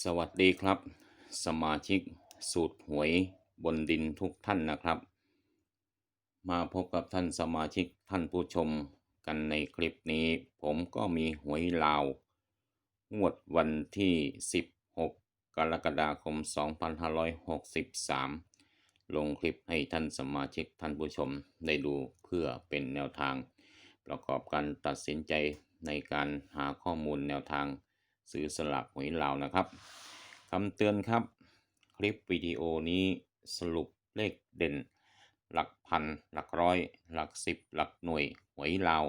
สวัสดีครับ สมาชิกสูตรหวยบนดินทุกท่านนะครับ มาพบกับท่านสมาชิกท่านผู้ชมกันในคลิปนี้ ผมก็มีหวยลาว งวดวันที่ 16 กรกฎาคม 2563 ลงคลิปให้ท่านสมาชิกท่านผู้ชมได้ดูเพื่อเป็นแนวทาง ประกอบการตัดสินใจในการหาข้อมูลแนวทาง ซื้อสลากหวยลาวนะครับคำเตือนครับ คลิปวิดีโอนี้สรุปเลขเด่น หลักพัน หลักร้อย หลักสิบ หลักหน่วยหวยลาว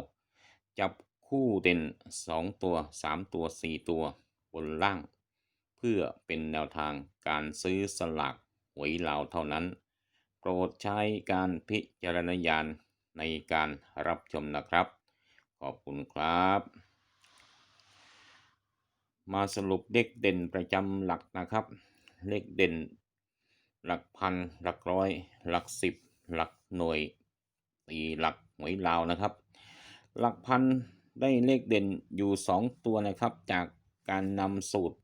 จับคู่เด่น 2 ตัว 3 ตัว 4 ตัว บนล่าง เพื่อเป็นแนวทางการซื้อสลากหวยลาวเท่านั้น โปรดใช้การพิจารณญาณในการรับชมนะครับ ขอบคุณครับ มาสรุปเลขเด่นประจำหลักนะครับ เลขเด่น หลักพัน หลักร้อย หลักสิบ หลักหน่วยตีหลักหวยลาวนะครับ หลักพันได้เลขเด่นอยู่ 2 ตัวนะครับ จากการนำสูตร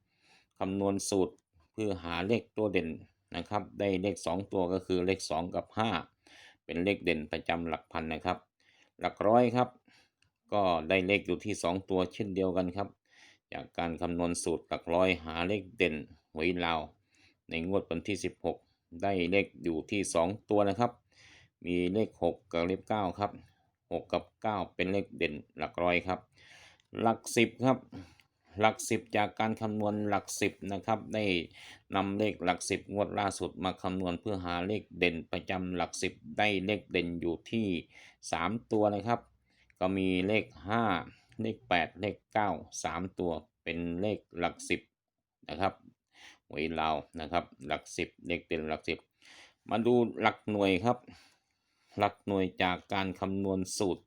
คำนวณสูตรเพื่อหาเลขตัวเด่นนะครับ ได้เลข 2 ตัวก็คือเลข 2 กับ 5 เป็นเลขเด่นประจำหลักพันนะครับ หลักร้อยครับ ก็ได้เลขอยู่ที่ 2 ตัวเช่นเดียวกันครับ จากการคำนวณสูตรหลักร้อยหาเลขเด่นหวยลาว ในงวดวันที่ 16 ได้เลขอยู่ที่ 2 ตัวนะครับ มีเลข 6 กับเลข9ครับ6 กับ 9 เป็นเลขเด่นหลักร้อยครับ หลัก 10 ครับ หลัก 10 จากการคำนวณหลัก 10นะครับได้นำเลขหลัก 10 งวดล่าสุดมาคำนวณเพื่อหาเลขเด่นประจำหลัก 10 ได้เลขเด่นอยู่ที่ 3 ตัวนะครับ ก็มีเลข 5 เลข 8 เลข 9 3 ตัวเป็นเลขหลัก 10 นะครับหวยลาวนะครับ หลัก 10 เลขเด่นหลัก 10 มาดูหลักหน่วยครับ หลักหน่วยจากการคำนวณสูตร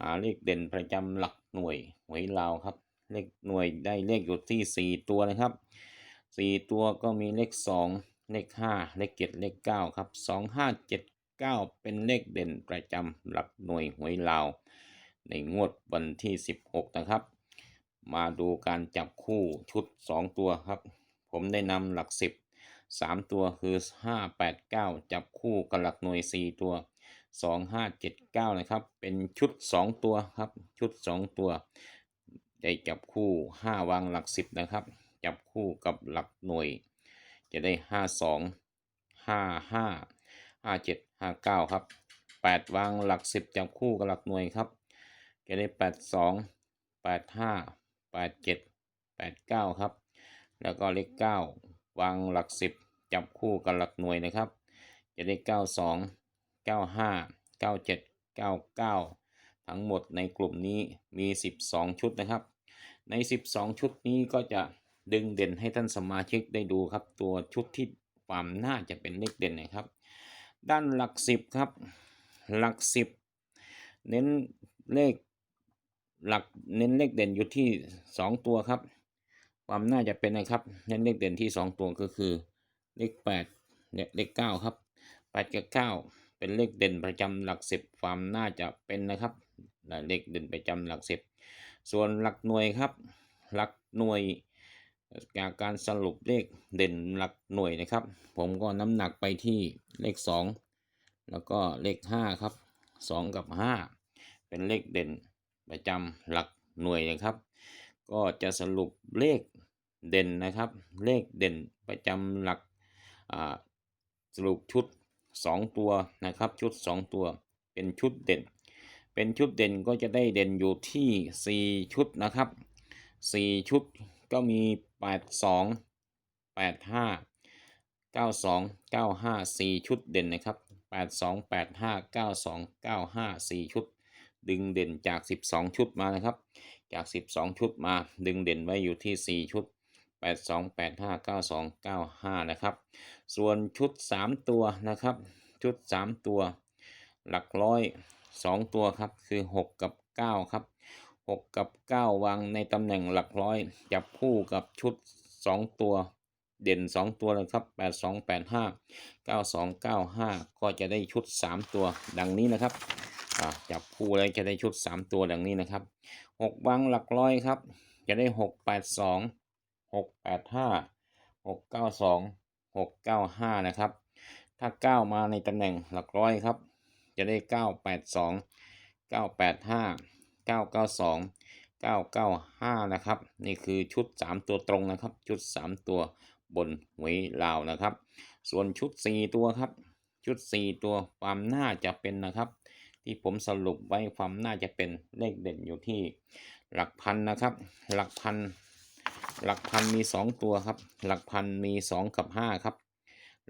หาเลขเด่นประจำหลักหน่วยหวยลาวครับ เลขหน่วยได้เลขอยู่ที่ 4 ตัวนะครับ 4 ตัวก็มีเลข 2 เลข 5 เลข7เลข 9 ครับ 2 5 7 9 เป็นเลขเด่นประจำหลักหน่วยหวยลาว ในงวดวันที่ 16 นะครับ มาดูการจับคู่ชุด 2 ตัวครับ ผมได้นำหลัก 10 3 ตัวคือ 5 8 9 จับคู่กับหลักหน่วย 4 ตัว 2 5 7 9 นะครับ เป็นชุด 2 ตัวครับ ชุด 2 ตัว ได้จับคู่ 5 วางหลัก 10 นะครับ จับคู่กับหลักหน่วย จะได้ 5 2 5 5 5 7 5 9 ครับ 8 วางหลัก 10 จับคู่กับหลักหน่วยครับ จะได้ 8 2 8 5 8 7 8 9 ครับ แล้วก็เลข 9 วางหลัก 10 จับคู่กับหลักหน่วยนะครับ จะได้ 9 2 9 5 9 7 9 9 ทั้งหมดในกลุ่มนี้มี 12 ชุดนะครับ ใน 12 ชุดนี้ก็จะดึงเด่นให้ท่านสมาชิกได้ดูครับ ตัวชุดที่ความน่าจะเป็นเลขเด่นนะครับ ด้านหลัก 10 ครับ หลัก 10 เน้นเลข หลักเน้นเลขเด่นอยู่ที่ 2 ตัวครับ ความน่าจะเป็นนะครับ เน้นเลขเด่นที่ 2 ตัวก็คือเลข8เนี่ยเลข9ครับ8กับ9เป็นเลขเด่นประจำหลัก 10 ความน่าจะเป็นนะครับเลขเด่นประจำหลัก 10 ส่วนหลักหน่วยครับ หลักหน่วยจากการสรุปเลขเด่นหลักหน่วยนะครับ ผมก็น้ำหนักไปที่เลข 2 แล้วก็เลข 5 ครับ 2 กับ 5 เป็นเลขเด่น ประจำหลักหน่วยนะครับ ก็จะสรุปเลขเด่นนะครับ เลขเด่นประจำหลักสรุปชุด 2 ตัวนะครับชุด 2 ตัวเป็นชุดเด่น เป็นชุดเด่นก็จะได้เด่นอยู่ที่ 4 ชุดนะครับ 4 ชุดก็มี 8 2 8 5 9 2 9 5 4 ชุดเด่นนะครับ 8 2 8 5 9 2 9 5 4 ชุด ดึงเด่นจาก 12 ชุดมานะครับ จาก 12 ชุดมา ดึงเด่นไว้อยู่ที่ 4 ชุด 8 2 8 5 9 2 9 5 นะครับ ส่วนชุด 3 ตัวนะครับ ชุด 3 ตัว หลักร้อย 2 ตัวครับ คือ 6 กับ 9 ครับ 6 กับ 9 วางในตำแหน่งหลักร้อย จับคู่กับชุด 2 ตัวเด่น 2 ตัวเลยครับ 8 2 8 5 9 2 9 5 ก็จะได้ชุด 3 ตัวดังนี้นะครับ จับคู่แล้วจะได้ชุด 3 ตัวดังนี้นะครับ 6วางหลักร้อยครับ จะได้ 6 8 2 6 8 5หกเก้าสองหกเก้าห้านะครับ ถ้าเก้ามาในตำแหน่งหลักร้อยครับ จะได้เก้าแปดสองเก้าแปดห้าเก้าเก้าสองเก้าเก้าห้านะครับ นี่คือชุดสามตัวตรงนะครับ ชุดสามตัวบนหวยลาวนะครับ ส่วนชุดสี่ตัวครับ ชุดสี่ตัวความน่าจะเป็นนะครับ ที่ผมสรุปไว้ความน่าจะเป็นเลขเด่นอยู่ที่หลักพันนะครับ หลักพัน หลักพันมีสองตัวครับ หลักพันมีสองกับห้าครับ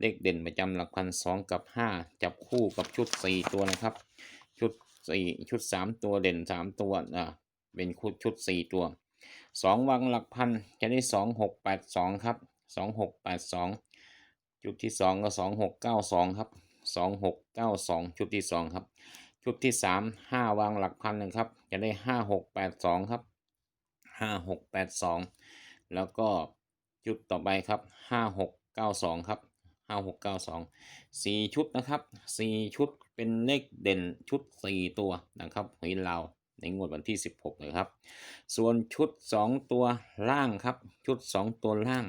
เลขเด่นประจำหลักพันสองกับห้าจับคู่กับชุดสี่ตัวนะครับ ชุดสี่ชุดสามตัวเด่นสามตัวอ่าเป็นชุดชุดสี่ตัวสองวางหลักพันจะได้สองหกแปดสองครับสองหกแปดสองจุดที่สองก็สองหกเก้าสองครับสองหกเก้าสองชุดที่สองครับ ชุดที่สามห้าวางหลักพันหนะครับ จะได้ห้าหกแปดสองครับห้าหกแปดสองแล้วก็จุดต่อไปครับห้าหกเก้าสองครับห้าหกเก้าสองสี่ชุดนะครับสี่ชุดเป็นเลขเด่นชุดสี่ตัวนะครับหวยลาในงวดวันที่สิบหกนะครับ ส่วนชุดสองตัวล่างครับ ชุดสองตัวล่าง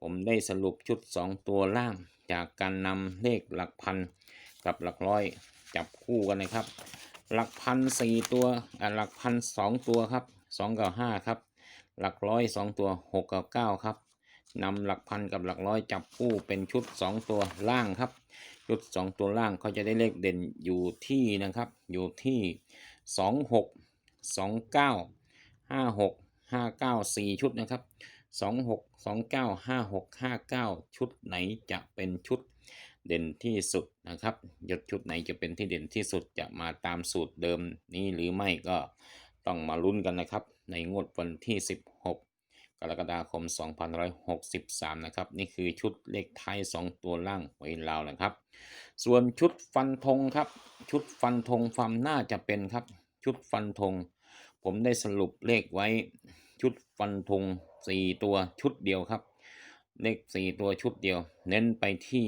ผมได้สรุปชุดสองตัวล่าง จากการนำเลขหลักพันกับหลักร้อย จับคู่กันนะครับ หลักพันสี่ตัวอ่าหลักพันสองตัวครับสองกับห้าครับ หลักร้อยสองตัวหกกับเก้าครับนำหลักพันกับหลักร้อยจับคู่เป็นชุดสองตัวล่างครับ ชุดสองตัวล่างเขาจะได้เลขเด่นอยู่ที่นะครับ อยู่ที่สองหกสองเก้าห้าหกห้าเก้าสี่ชุดนะครับสองหกสองเก้าห้าหกห้าเก้าชุดไหนจะเป็นชุด เด่นที่สุดนะครับยศชุดไหนจะเป็นที่เด่นที่สุดจะมาตามสูตรเดิมนี้หรือไม่ก็ต้องมาลุ้นกันนะครับ ในงวดวันที่ 16 กรกฎาคม 2563 นะครับ นี่คือชุดเลขท้าย 2 ตัวล่างไว้ลาวนะครับ ส่วนชุดฟันธงครับ ชุดฟันธงความน่าจะเป็นครับ ชุดฟันธง ผมได้สรุปเลขไว้ ชุดฟันธง 4 ตัวชุดเดียวครับ เลข 4 ตัวชุดเดียว เน้นไปที่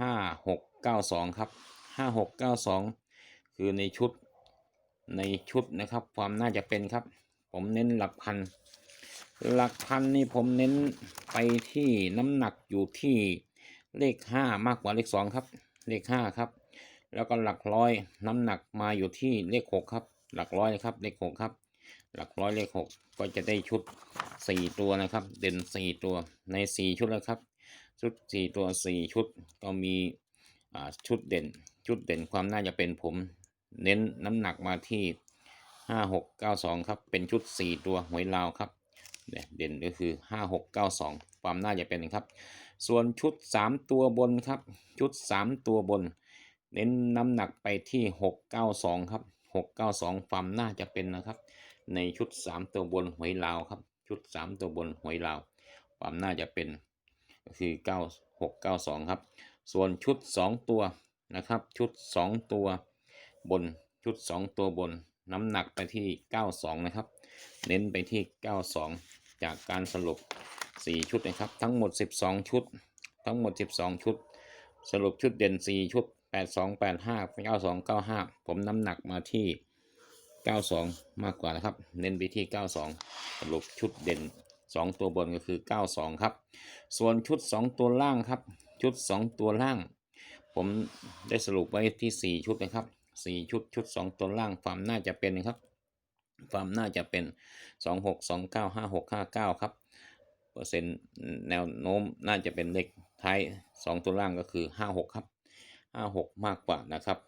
5692ครับ5692คือในชุดในชุดนะครับ ความน่าจะเป็นครับ ผมเน้นหลักพัน หลักพันนี่ผมเน้นไปที่น้ำหนักอยู่ที่เลขห้ามากกว่าเลขสองครับ เลขห้าครับ แล้วก็หลักร้อยน้ำหนักมาอยู่ที่เลขหกครับ หลักร้อยนะครับ เลขหกครับ หลักร้อยเลขหกก็จะได้ชุดสี่ตัวนะครับ เด่นสี่ตัวในสี่ชุดแล้วครับ ชุดสี่ตัวสี่ชุดก็มีอ่าชุดเด่น ชุดเด่นความน่าจะเป็นผม เน้นน้ำหนักมาที่ห้าหกเก้าสองครับ เป็นชุดสี่ตัวหวยลาวครับเนี่ยเด่นก็คือ 5 6 9 2 ความน่าจะเป็นครับ ส่วนชุด 3 ตัวบนครับ ชุด 3 ตัวบน เน้นน้ำหนักไปที่ 6 9 2 ครับ 6 9 2 ความน่าจะเป็นนะครับ ในชุด 3 ตัวบนหวยลาวครับ ชุด 3 ตัวบนหวยลาว ความน่าจะเป็น ก็คือ 9 6 9 2 ครับ ส่วนชุด 2 ตัวนะครับ ชุด 2 ตัวบนชุด 2 ตัวบน น้ำหนักไปที่ 92 นะครับ เน้นไปที่ 92 จากการสรุป 4 ชุดนะครับ ทั้งหมด 12 ชุด ทั้งหมด 12 ชุด สรุปชุดเด่น 4 ชุด 82 85 92 95 ผมน้ำหนักมาที่ 92 มากกว่านะครับ เน้นไปที่ 92 สรุปชุดเด่น 2 ตัวบนก็คือ 92 ครับ ส่วนชุด 2 ตัวล่างครับ ชุด 2 ตัวล่าง ผมได้สรุปไว้ที่ 4 ชุดนะครับ 4 ชุดชุด 2 ตัวล่างความน่าจะเป็นนะครับความน่าจะเป็น 2 6 2 9 5 6 5 9 ครับ เปอร์เซ็นต์แนวโน้มน่าจะเป็นเลขท้าย 2 ตัวล่างก็คือ 5 6 ครับ 5 6 มากกว่านะครับ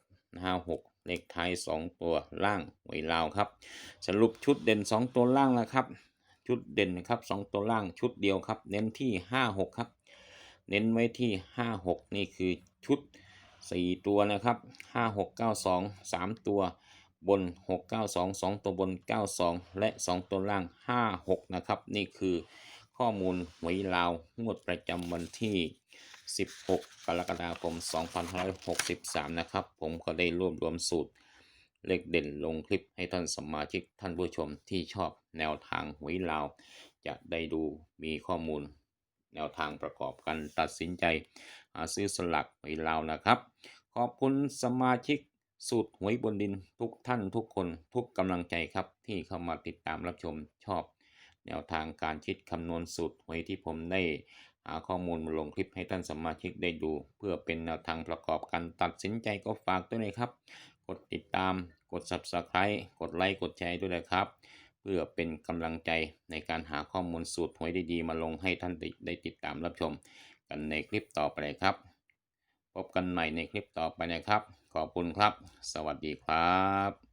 5 6 เลขท้าย 2 ตัวล่างไว้ลาวครับ สรุปชุดเด่น 2 ตัวล่างนะครับ ชุดเด่นครับ2ตัวล่างชุดเดียวครับ เน้นที่5 6ครับ เน้นไว้ที่5 6นี่คือชุด4ตัวนะครับ5 6 9 2 3ตัวบน 692 2 ตัวบน 92 และ 2 ตัวล่าง 56 นะครับ นี่คือข้อมูลหวยลาว งวดประจำวันที่ 16 กรกฎาคม 2563 นะครับ ผมก็ได้รวบรวมสูตร เลขเด่นลงคลิปให้ท่านสมาชิกท่านผู้ชมที่ชอบแนวทางหวยลาว จะได้ดูมีข้อมูล แนวทางประกอบกันตัดสินใจหาซื้อสลักหวยลาวนะครับ ขอบคุณสมาชิกสูตรหวยบนดินทุกท่านทุกคนทุกกำลังใจครับที่เข้ามาติดตามรับชมชอบ แนวทางการคิดคำนวณสูตรหวยที่ผมได้หาข้อมูลมาลงคลิปให้ท่านสมาชิกได้ดู เพื่อเป็นแนวทางประกอบการตัดสินใจก็ฝากด้วยนะครับ กดติดตาม กด subscribe กดไลค์ กดแชร์ด้วยนะครับ เพื่อเป็นกำลังใจในการหาข้อมูลสูตรหวยดีๆมาลงให้ท่านได้ได้ติดตามรับชม กันในคลิปต่อไปครับ พบกันใหม่ในคลิปต่อไปนะครับ ขอบคุณครับ สวัสดีครับ